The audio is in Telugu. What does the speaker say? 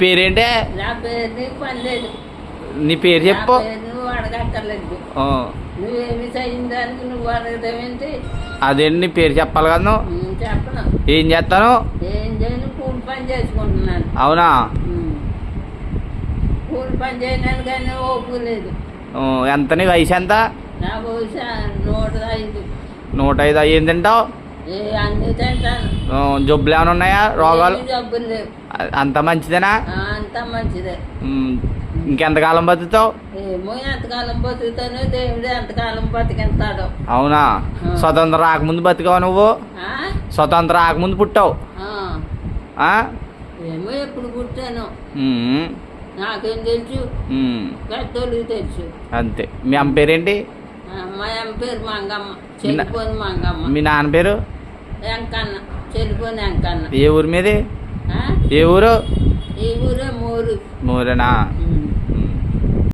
పేరేంటే? నా పేరు చెప్పు. అదేంటి నీ పేరు చెప్పాలి కదా నువ్వు? ఏం చేస్తాను? అవునా? ఎంత నీ వయసు ఎంత? నూట ఐదు. నూట జబ్బులు ఏమైనా ఉన్నాయా? రోగాలు? అంత మంచిదేనా? అంతా మంచిదే. ఇంకెంతకాలం బతుకుతావు? ఏమో ఎంతకాలం బతుకుతానో దేవుడు ఎంతకాలం అవునా. స్వతంత్రం రాకముందు బతికావు నువ్వు? స్వతంత్రం రాకముందు పుట్టావు? ఏమో ఎప్పుడు పుట్టాను. నాకేం తెలుసు? తెలుసు. అంతే. మీ అమ్మ పేరేంటి? మా అమ్మ పేరు మంగమ్మ. చెల్లిపోని మంగమ్మ. మీ నాన్న పేరు? వెంకన్న. చెల్లిపోని వెంకన్న. ఏ ఊరి మీది? ఏ ఊరు? ఈ ఊరే మూరు. మూరేనా.